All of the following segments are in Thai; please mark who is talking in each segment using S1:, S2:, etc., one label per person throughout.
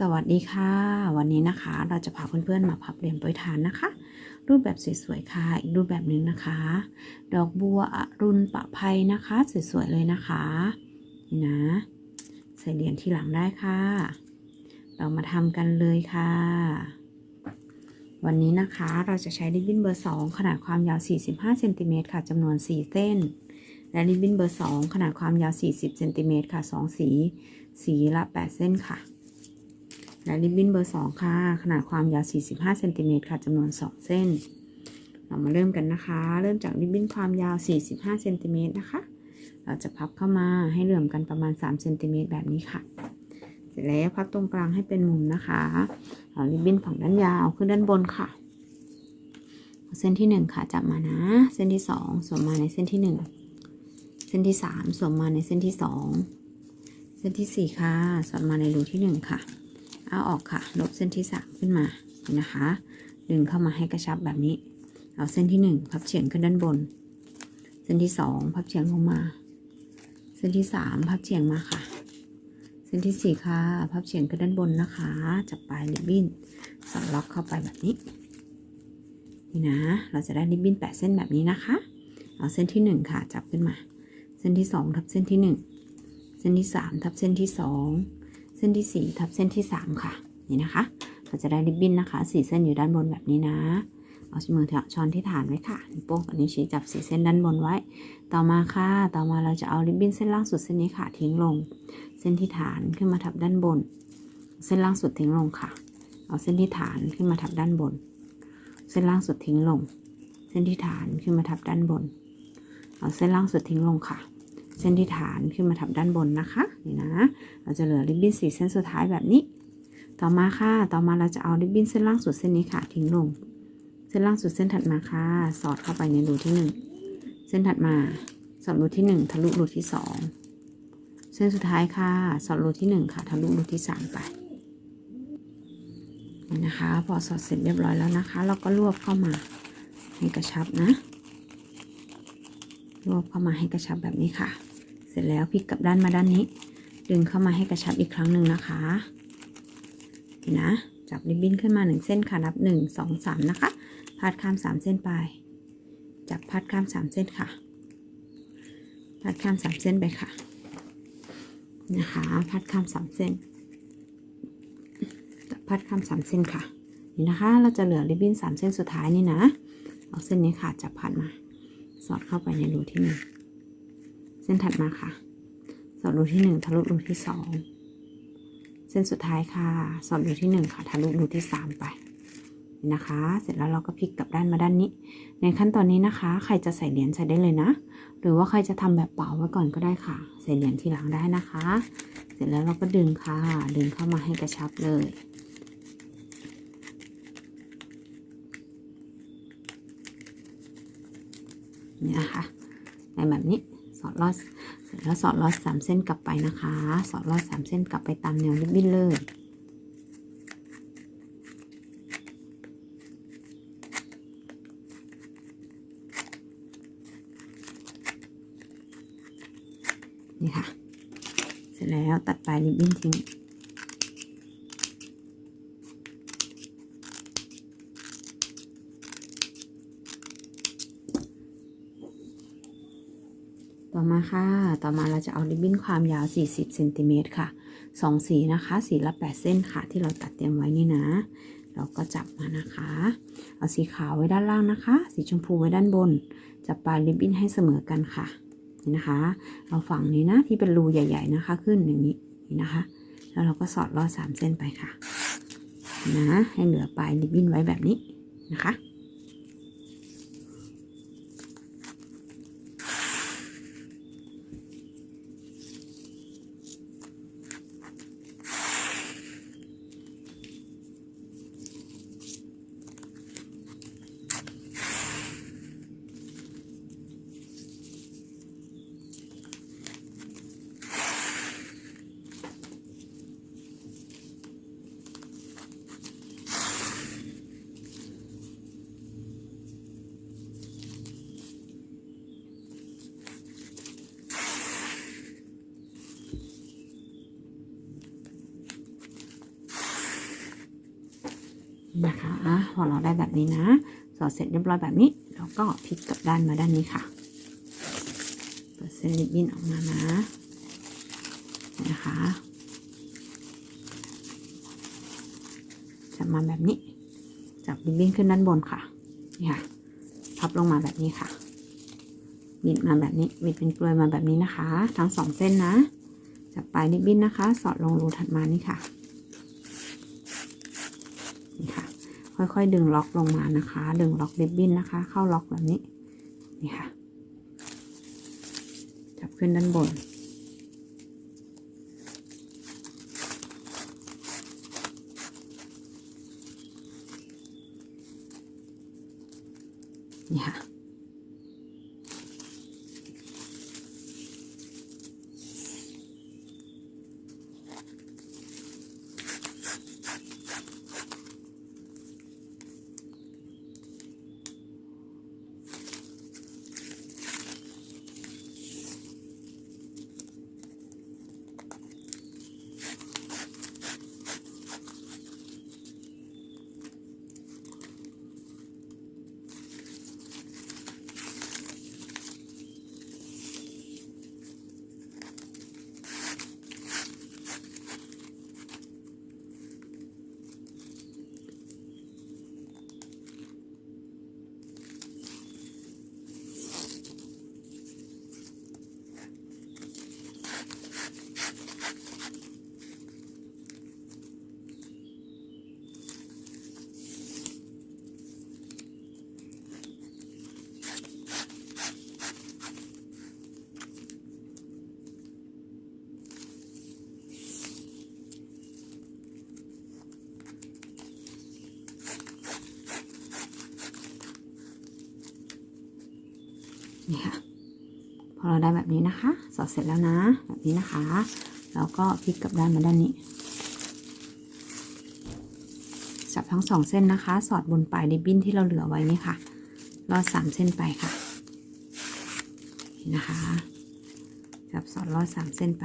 S1: สวัสดีค่ะ วันนี้นะคะเราจะพาเพื่อนๆมาพับเหรียญโปรยทานนะคะ รูปแบบสวยๆค่ะ อีกรูปแบบหนึ่งนะคะ ดอกบัวอรุณปะภัยนะคะ สวยๆเลยนะคะนี่นะ ใส่เหรียญที่หลังได้ค่ะ เรามาทำกันเลยค่ะ วันนี้นะคะเราจะใช้ริบบิ้นเบอร์ 2 ขนาดความยาว 45เซนติเมตรค่ะจำนวน 4 เส้น และริบบิ้นเบอร์ 2 ขนาดความยาว 40เซนติเมตรค่ะ 2 สี สีละ 8 เส้นค่ะ และริบบิ้นเบอร์ 2 ค่ะ ขนาดความยาว 45เซนติเมตรค่ะจำนวน 2 เส้น เรามาเริ่มกันนะคะ เริ่มจากริบบิ้นความยาว 45เซนติเมตรนะคะ เราจะพับเข้ามาให้เหลื่อมกันประมาณ3เซนติเมตรแบบนี้ค่ะ เสร็จแล้วพับตรงกลางให้เป็นมุมนะคะเอาริบบิ้นฝั่งด้านยาวขึ้นด้านบนค่ะ เส้นที่ 1 ค่ะจับมานะ เส้นที่ 2สวมมาในเส้นที่ 1 เส้นที่ 3สวมมาในเส้นที่ 2 เส้นที่ 4 ค่ะสวมมาในรูที่ 1 ค่ะ เอาออกค่ะ ลบเส้นที่3ขึ้นมานะคะ ดึงเข้ามาให้กระชับแบบนี้ เอาเส้นที่1พับเฉียงขึ้นด้านบน เส้นที่2พับเฉียงลงมา เส้นที่3พับเฉียงมาค่ะ เส้นที่4ค่ะ พับเฉียงขึ้นด้านบนนะคะ จับปลายริบบิ้นสอดล็อกเข้าไปแบบนี้ นี่นะ เราจะได้ริบบิ้น8เส้นแบบนี้นะคะ เอาเส้นที่1ค่ะ จับขึ้นมา เส้นที่2ทับเส้นที่1เส้นที่3ทับเส้นที่2เส้นที่ 4 ทับเส้นที่ 3 ค่ะ นี่นะคะ เราจะได้ริบบิ้นนะคะ 4 เส้นอยู่ด้านบนแบบนี้นะ เอามือช้อนที่ฐานไว้ค่ะนิ้วโป้งกับนิ้วชี้จับสีเส้นด้านบนไว้ ต่อมาค่ะ ต่อมาเราจะเอาริบบิ้นเส้นล่างสุดเส้นนี้ค่ะทิ้งลง เส้นที่ฐานขึ้นมาทับด้านบน เส้นล่างสุดทิ้งลงค่ะ เอาเส้นที่ฐานขึ้นมาทับด้านบน เส้นล่างสุดทิ้งลง เส้นที่ฐานขึ้นมาทับด้านบน เอาเส้นล่างสุดทิ้งลงค่ะ เส้นที่ฐานขึ้นมาทับด้านบนนะคะนี่นะ เราจะเหลือริบบิ้นสีเส้นสุดท้ายแบบนี้ ต่อมาค่ะ ต่อมาเราจะเอาริบบิ้นเส้นล่างสุดเส้นนี้ค่ะ ทิ้งลง เส้นล่างสุดเส้นถัดมาค่ะ สอดเข้าไปในรูที่หนึ่งเส้นถัดมาสอดรูที่หนึ่งทะลุรูที่สองเส้นสุดท้ายค่ะ สอดรูที่หนึ่งค่ะทะลุรูที่สามไปนี่นะคะ พอสอดเสร็จเรียบร้อยแล้วนะคะ เราก็รวบเข้ามาให้กระชับนะ รวบเข้ามาให้กระชับแบบนี้ค่ะ เสร็จแล้วพลิกกลับด้านมาด้านนี้ ดึงเข้ามาให้กระชับอีกครั้งหนึ่งนะคะนี่นะ จับริบบิ้นขึ้นมาหนึ่งเส้นค่ะนับหนึ่งสองสามนะคะ พาดข้ามสามเส้นไป จับพาดข้ามสามเส้นค่ะ พาดข้ามสามเส้นไปค่ะ นะคะ พาดข้ามสามเส้น จับพาดข้ามสามเส้นค่ะ นี่นะคะ เราจะเหลือริบบิ้นสามเส้นสุดท้ายนี่นะ เอาเส้นนี้ค่ะ จับพัดมา สอดเข้าไปในรูที่หนึ่งเส้นถัดมาค่ะ สอดรูที่หนึ่งทะลุรูที่สองเส้นสุดท้ายค่ะ สอดรูที่หนึ่งค่ะ ทะลุรูที่สามไปนะคะ เสร็จแล้วเราก็พลิกกลับด้านมาด้านนี้ ในขั้นตอนนี้นะคะ ใครจะใส่เหรียญใส่ได้เลยนะ หรือว่าใครจะทำแบบเป่าไว้ก่อนก็ได้ค่ะ ใส่เหรียญทีหลังได้นะคะ เสร็จแล้วเราก็ดึงค่ะ ดึงเข้ามาให้กระชับเลย นี่นะคะในแบบนี้สอดลอดเสร็จแล้วสอดลอดสามเส้นกลับไปนะคะ สอดลอดสามเส้นกลับไปตามแนวริบบิ้นเลยนี่ค่ะ เสร็จแล้วตัดปลายริบบิ้นทิ้ง ต่อมาค่ะ ต่อมาเราจะเอาริบบิ้นความยาว 40เซนติเมตรค่ะ2สีนะคะ สีละ 8 เส้นค่ะ ที่เราตัดเตรียมไว้นี่นะ เราก็จับมานะคะ เอาสีขาวไว้ด้านล่างนะคะ สีชมพูไว้ด้านบน จับปลายริบบิ้นให้เสมอกันค่ะ นี่นะคะ เอาฝั่งนี้นะที่เป็นรูใหญ่ ๆนะคะ ขึ้นอย่างนี้นี่นะคะ แล้วเราก็สอดลอดสามเส้นไปค่ะ นะ ให้เหลือปลายริบบิ้นไว้แบบนี้นะคะ นะคะพอเราได้แบบนี้นะสอดเสร็จเรียบร้อยแบบนี้เราก็พลิกกลับด้านมาด้านนี้ค่ะเปิดเส้นริบบิ้นออกมานะนะคะจะมาแบบนี้ จับริบบิ้นขึ้นด้านบนค่ะนี่ค่ะพับลงมาแบบนี้ค่ะบิดมาแบบนี้บิดเป็นกลวยมาแบบนี้นะคะ ทั้งสองเส้นนะจากปลายริบบิ้นนะคะ สอดลงรูถัดมานี่ค่ะ นี่ ค่ะค่อยๆ ดึงล็อกลงมานะคะ ดึงล็อกริบบิ้นนะคะ เข้าล็อกแบบนี้ นี่ค่ะ จับขึ้นด้านบนค่ะ นี่ค่ะ พ อเราได้แบบนี้นะคะ สอดเสร็จแล้วนะ แบบนี้นะคะ แล้วก็พลิกกลับด้านมาด้านนี้ จับทั้งสองเส้นนะคะ สอดบนปลายริบบิ้นที่เราเหลือไว้นี่ค่ะ รอดสามเส้นไปค่ะ นะคะ จับสอดรอดสามเส้นไป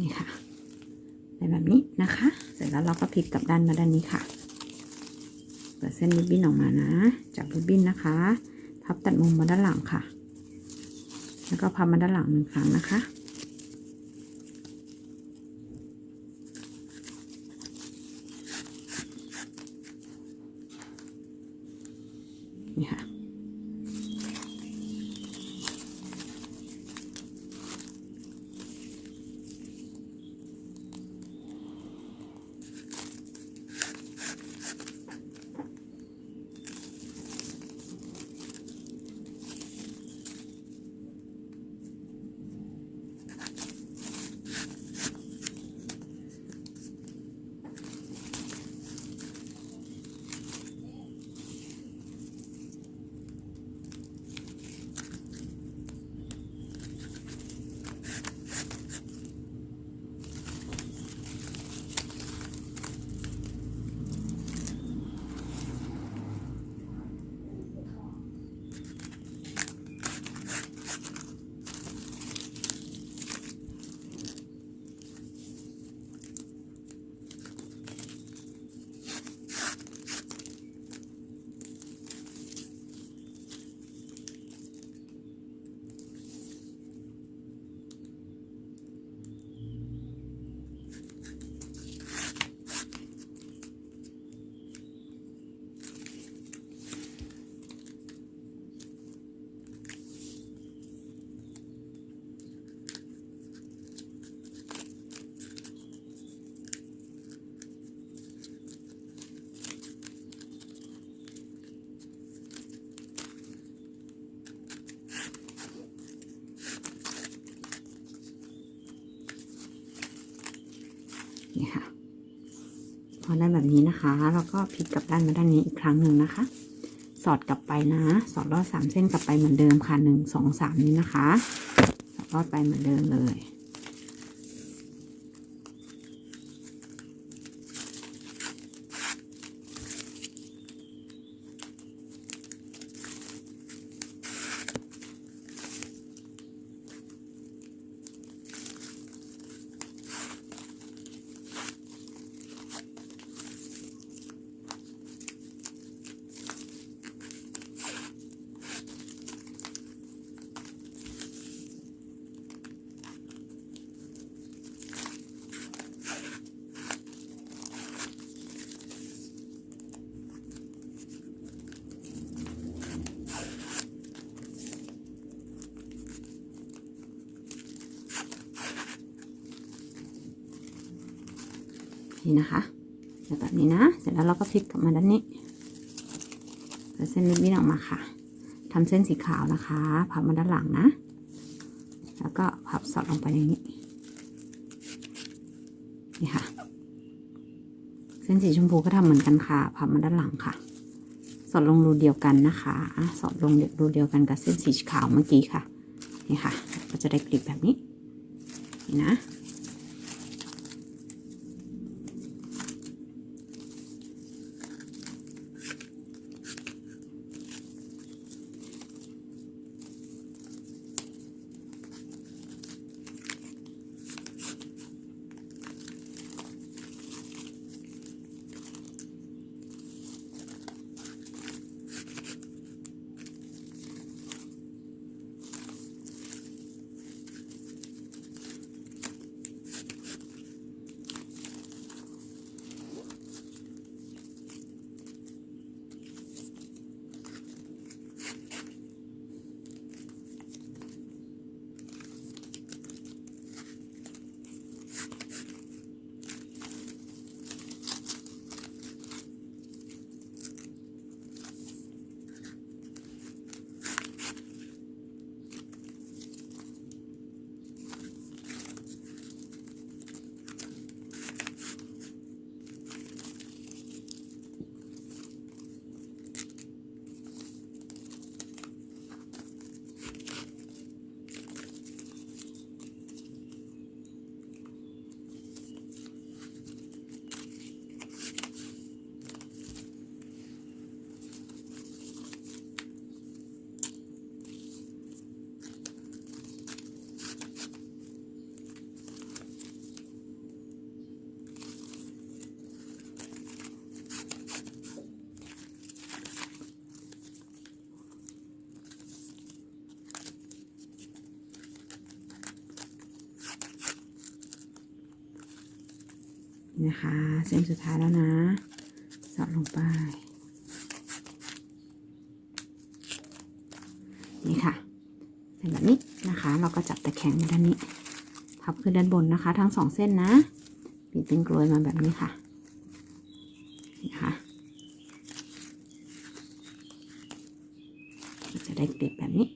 S1: นี่ค่ะ เป็นแบบนี้นะคะ เสร็จแล้วเราก็พลิกกลับด้านมาด้านนี้ค่ะ เปิดเส้นริบบิ้นออกมานะ จับริบบิ้นนะคะ พับตัดมุมมาด้านหลังค่ะ แล้วก็พับมาด้านหลังหนึ่งครั้งนะคะ พอได้แบบนี้นะคะ แล้วก็พลิกกลับด้านมาด้านนี้อีกครั้งหนึ่งนะคะ สอดกลับไปนะ สอดลอดสามเส้นกลับไปเหมือนเดิมค่ะหนึ่งสองสามนี้นะคะ สอดลอดไปเหมือนเดิมเลย นี่นะคะแแบบนี้นะ เสร็จแล้วเราก็พลิกกลับมาด้านนี้แล้วเส้นริบบิ้นออกมาค่ะทำเส้นสีขาวนะคะ พับมาด้านหลังนะ แล้วก็พับสอดลงไปอย่างนี้ นี่ค่ะ เส้นสีชมพูก็ทำเหมือนกันค่ะ พับมาด้านหลังค่ะ สอดลงรูเดียวกันนะคะ สอดลงรูเดียวกันกับเส้นสีขาวเมื่อกี้ค่ะ นี่ค่ะ ก็จะได้กลีบแบบนี้ นี่นะ นะคะ เส้นสุดท้ายแล้วนะสอดลงไป นี่ค่ะเป็นแบบนี้นะคะ เราก็จับตะแคงมาด้านนี้พับขึ้นด้านบนนะคะ ทั้งสองเส้นนะปิดเป็นกลวยมาแบบนี้ค่ะนี่ค่ะจะได้เกล็ดแบบนี้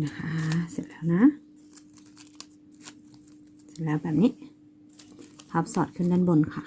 S1: นะคะ เสร็จแล้วนะ เสร็จแล้วแบบนี้ พับสอดขึ้นด้านบนค่ะ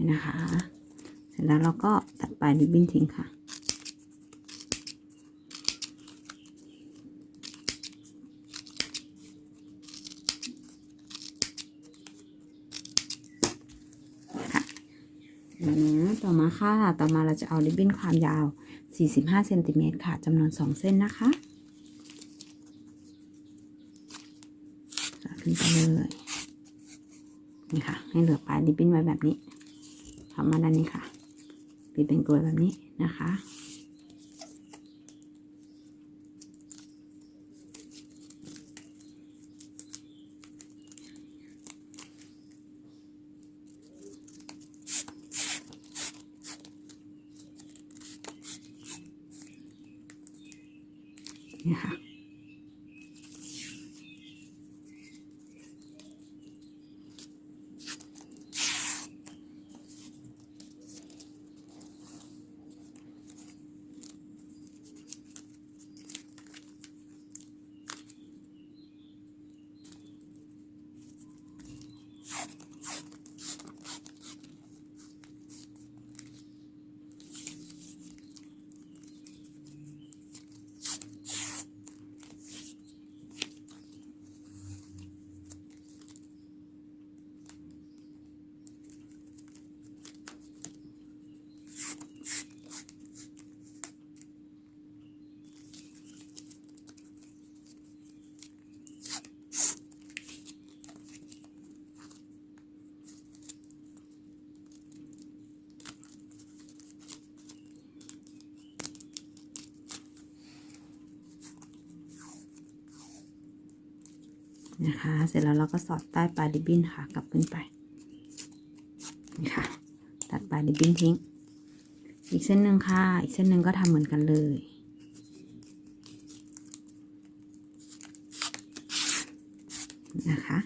S1: นี่นะคะ เสร็จแล้วเราก็ตัดปลายริบบิ้นทิ้งค่ะนะต่อมาค่ะ ต่อมาเราจะเอาริบบิ้นความยาว 45เซนติเมตรค่ะจำนวน 2 เส้นนะคะตัดขึ้นไปเลย นี่ค่ะ ให้เหลือปลายริบบิ้นไว้แบบนี้ ทำมาด้านนี้ค่ะปิดเป็นกลวยแบบนี้นะคะ นี่ค่ะ นะคะ เสร็จแล้วเราก็สอดใต้ปลายริบบิ้นค่ะ กลับขึ้นไป นี่ค่ะ ตัดปลายริบบิ้นทิ้ง อีกเส้นหนึ่งค่ะ อีกเส้นหนึ่งก็ทำเหมือนกันเลย นะคะ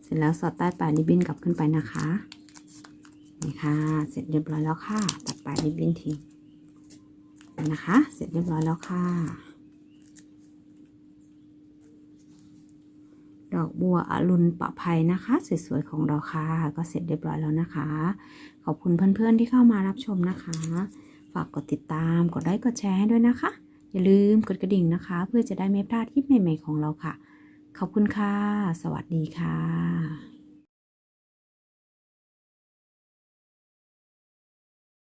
S1: เส ร็จแล้วสอดใต้ปลายริบบิ้นกลับขึ้นไปนะคะนี่ค่ะ เสร็จเรียบร้อยแล้วค่ะ ตัดปลายริบบิ้นทิ้งนะคะ เสร็จเรียบร้อยแล้วค่ะ ดอกบัวอรุณปะภัยนะคะ สวยๆของเราค่ะ ก็เสร็จเรียบร้อยแล้วนะคะ ขอบคุณเพื่อนๆที่เข้ามารับชมนะคะ ฝากกดติดตาม กดไลค์ กดแชร์ให้ด้วยนะคะ อย่าลืมกดกระดิ่งนะคะ เพื่อจะได้ไม่พลาดคลิปใหม่ๆของเราค่ะ ขอบคุณค่ะ สวัสดีค่ะ